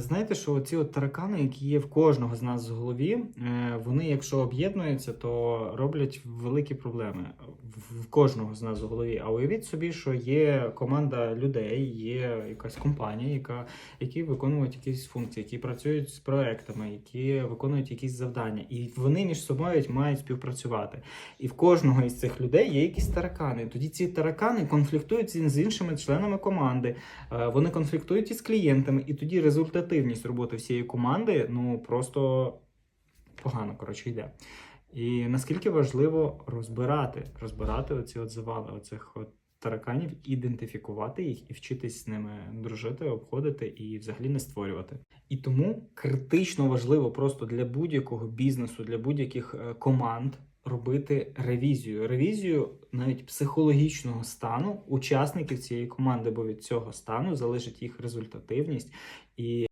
знаєте, що ці от таракани, які є в кожного з нас в голові, е, вони, якщо об'єднуються, то роблять великі проблеми в- кожного з нас в голові. А уявіть собі, що є команда людей, є якась компанія, яка, які виконують якісь функції, які працюють з проектами, які виконують якісь завдання, і вони між собою мають співпрацювати. І в кожного із цих людей є якісь таракани. Тоді ці таракани конфліктують з іншими членами команди. Е, Вони конфліктують із клієнтами, і тоді результативність роботи всієї команди ну просто погано коротше йде. І наскільки важливо розбирати, розбирати оці от завали, оцих от тараканів, ідентифікувати їх і вчитись з ними дружити, обходити і взагалі не створювати. І тому критично важливо просто для будь-якого бізнесу, для будь-яких е, команд робити ревізію. Ревізію навіть психологічного стану учасників цієї команди, бо від цього стану залежить їх результативність і